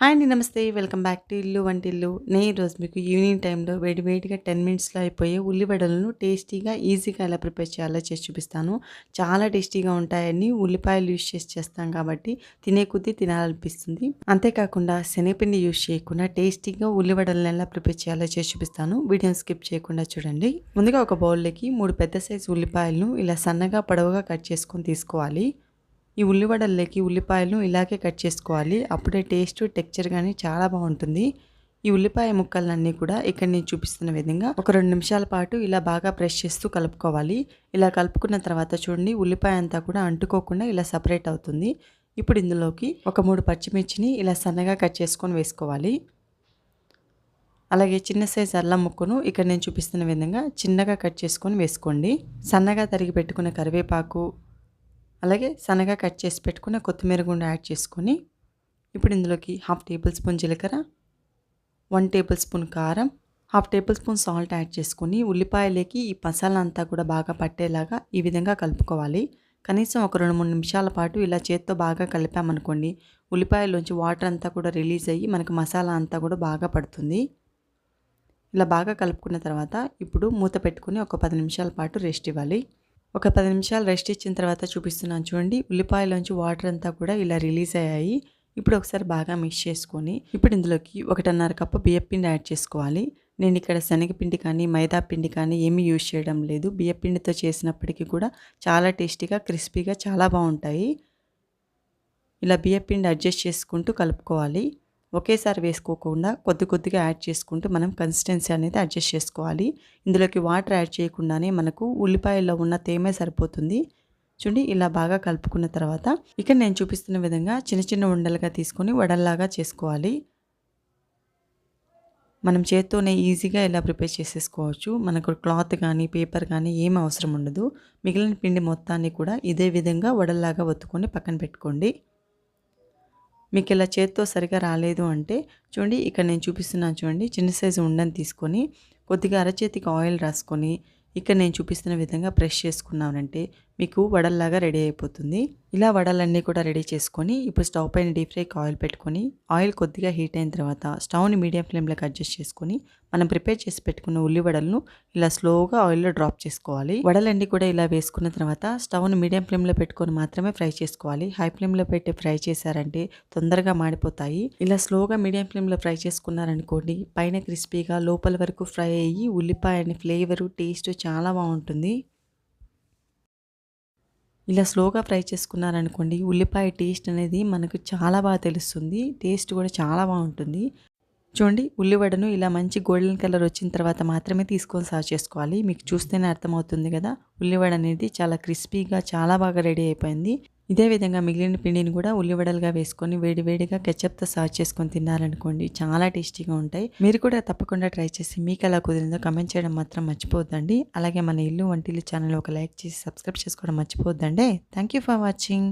Hi అండి నమస్తే. Welcome back to ఇల్లు వంటిల్లు నేను ఈరోజు మీకు ఈవినింగ్ టైంలో వేడి వేడిగా టెన్ మినిట్స్లో అయిపోయే ఉల్లివడలను టేస్టీగా ఈజీగా ఎలా ప్రిపేర్ చేయాలో చేసి చూపిస్తాను. చాలా టేస్టీగా ఉంటాయని ఉల్లిపాయలు యూజ్ చేసి చేస్తాం కాబట్టి తినే కొద్దీ తినాలనిపిస్తుంది. అంతేకాకుండా శనగపిండి యూస్ చేయకుండా టేస్టీగా ఉల్లివడలను ఎలా ప్రిపేర్ చేయాలో చేసి చూపిస్తాను. వీడియోని స్కిప్ చేయకుండా చూడండి. ముందుగా ఒక బౌల్లోకి మూడు పెద్ద సైజు ఉల్లిపాయలను ఇలా సన్నగా పొడవుగా కట్ చేసుకొని తీసుకోవాలి. ఈ ఉల్లివడల్లోకి ఉల్లిపాయలను ఇలాగే కట్ చేసుకోవాలి. అప్పుడే టేస్ట్ టెక్చర్ కానీ చాలా బాగుంటుంది. ఈ ఉల్లిపాయ ముక్కలన్నీ కూడా ఇక్కడ నేను చూపిస్తున్న విధంగా ఒక రెండు నిమిషాల పాటు ఇలా బాగా ప్రెస్ చేస్తూ కలుపుకోవాలి. ఇలా కలుపుకున్న తర్వాత చూడండి ఉల్లిపాయ అంతా కూడా అంటుకోకుండా ఇలా సపరేట్ అవుతుంది. ఇప్పుడు ఇందులోకి ఒక మూడు పచ్చిమిర్చిని ఇలా సన్నగా కట్ చేసుకొని వేసుకోవాలి. అలాగే చిన్న సైజు అల్లం ముక్కను ఇక్కడ నేను చూపిస్తున్న విధంగా చిన్నగా కట్ చేసుకొని వేసుకోండి. సన్నగా తరిగి పెట్టుకున్న కరివేపాకు అలాగే సన్నగా కట్ చేసి పెట్టుకున్న కొత్తిమీర గుండె యాడ్ చేసుకొని ఇప్పుడు ఇందులోకి హాఫ్ టేబుల్ స్పూన్ జీలకర్ర వన్ టేబుల్ స్పూన్ కారం half tablespoon salt add చేసుకొని ఉల్లిపాయలకి ఈ మసాలా అంతా కూడా బాగా పట్టేలాగా ఈ విధంగా కలుపుకోవాలి. కనీసం ఒక రెండు మూడు నిమిషాల పాటు ఇలా చేత్తో బాగా కలిపామనుకోండి ఉల్లిపాయలోంచి వాటర్ అంతా కూడా రిలీజ్ అయ్యి మనకు మసాలా అంతా కూడా బాగా పడుతుంది. ఇలా బాగా కలుపుకున్న తర్వాత ఇప్పుడు మూత పెట్టుకుని ఒక పది నిమిషాల పాటు రెస్ట్ ఇవ్వాలి. ఒక పది నిమిషాలు రెస్ట్ ఇచ్చిన తర్వాత చూపిస్తున్నాను చూడండి. ఉల్లిపాయలోంచి వాటర్ అంతా కూడా ఇలా రిలీజ్ అయ్యాయి. ఇప్పుడు ఒకసారి బాగా మిక్స్ చేసుకొని ఇప్పుడు ఇందులోకి ఒకటిన్నర కప్పు బియ్యపిండి యాడ్ చేసుకోవాలి. నేను ఇక్కడ శనగపిండి కానీ మైదా పిండి కానీ ఏమీ యూజ్ చేయడం లేదు. బియ్యపిండితో చేసినప్పటికీ కూడా చాలా టేస్టీగా క్రిస్పీగా చాలా బాగుంటాయి. ఇలా బియ్యపిండి అడ్జస్ట్ చేసుకుంటూ కలుపుకోవాలి. ఒకేసారి వేసుకోకుండా కొద్ది కొద్దిగా యాడ్ చేసుకుంటూ మనం కన్సిస్టెన్సీ అనేది అడ్జస్ట్ చేసుకోవాలి. ఇందులోకి వాటర్ యాడ్ చేయకుండానే మనకు ఉల్లిపాయల్లో ఉన్న తేమే సరిపోతుంది. చూడండి ఇలా బాగా కలుపుకున్న తర్వాత ఇక్కడ నేను చూపిస్తున్న విధంగా చిన్న చిన్న ఉండలుగా తీసుకొని వడల్లాగా చేసుకోవాలి. మనం చేత్తోనే ఈజీగా ఇలా ప్రిపేర్ చేసేసుకోవచ్చు. మనకు క్లాత్ కానీ పేపర్ కానీ ఏం అవసరం ఉండదు. మిగిలిన పిండి మొత్తాన్ని కూడా ఇదే విధంగా వడల్లాగా ఒత్తుకొని పక్కన పెట్టుకోండి. మీకు ఇలా చేతితో సరిగా రాలేదు అంటే చూడండి ఇక్కడ నేను చూపిస్తున్నాను చూడండి చిన్న సైజు ఉండని తీసుకొని కొద్దిగా అరచేతికి ఆయిల్ రాసుకొని ఇక్కడ నేను చూపిస్తున్న విధంగా ప్రెష్ చేసుకున్నానంటే మీకు వడల్లాగా రెడీ అయిపోతుంది. ఇలా వడలన్నీ కూడా రెడీ చేసుకొని ఇప్పుడు స్టవ్ పైన డీప్ ఫ్రైకి ఆయిల్ పెట్టుకొని ఆయిల్ కొద్దిగా హీట్ అయిన తర్వాత స్టవ్ని మీడియం ఫ్లేమ్లోకి అడ్జస్ట్ చేసుకొని మనం ప్రిపేర్ చేసి పెట్టుకున్న ఉల్లి వడలను ఇలా స్లోగా ఆయిల్లో డ్రాప్ చేసుకోవాలి. వడలన్నీ కూడా ఇలా వేసుకున్న తర్వాత స్టవ్ని మీడియం ఫ్లేమ్లో పెట్టుకొని మాత్రమే ఫ్రై చేసుకోవాలి. హై ఫ్లేమ్లో పెట్టి ఫ్రై చేశారంటే తొందరగా మాడిపోతాయి. ఇలా స్లోగా మీడియం ఫ్లేమ్లో ఫ్రై చేసుకున్నారనుకోండి పైన క్రిస్పీగా లోపల వరకు ఫ్రై అయ్యి ఉల్లిపాయ ఫ్లేవరు టేస్ట్ చాలా బాగుంటుంది. ఇలా స్లోగా ఫ్రై చేసుకున్నారనుకోండి ఉల్లిపాయ టేస్ట్ అనేది మనకు చాలా బాగా తెలుస్తుంది. టేస్ట్ కూడా చాలా బాగుంటుంది. చూడండి ఉల్లివడను ఇలా మంచి గోల్డెన్ కలర్ వచ్చిన తర్వాత మాత్రమే తీసుకొని సర్వ్ చేసుకోవాలి. మీకు చూస్తేనే అర్థమవుతుంది కదా ఉల్లివడ అనేది చాలా క్రిస్పీగా చాలా బాగా రెడీ అయిపోయింది. ఇదే విధంగా మిగిలిన పిండిని కూడా ఉల్లివడలుగా వేసుకొని వేడివేడిగా కెచప్తో సర్వ్ చేసుకొని తిన్నారనుకోండి చాలా టేస్టీగా ఉంటాయి. మీరు కూడా తప్పకుండా ట్రై చేసి మీకు ఎలా కుదిరిందో కమెంట్ చేయడం మాత్రం మర్చిపోద్దండి అలాగే మన ఇల్లు వంటిల్లు ఛానల్ ఒక లైక్ చేసి సబ్స్క్రైబ్ చేసుకోవడం మర్చిపోద్దండి థ్యాంక్ యూ ఫర్ వాచింగ్.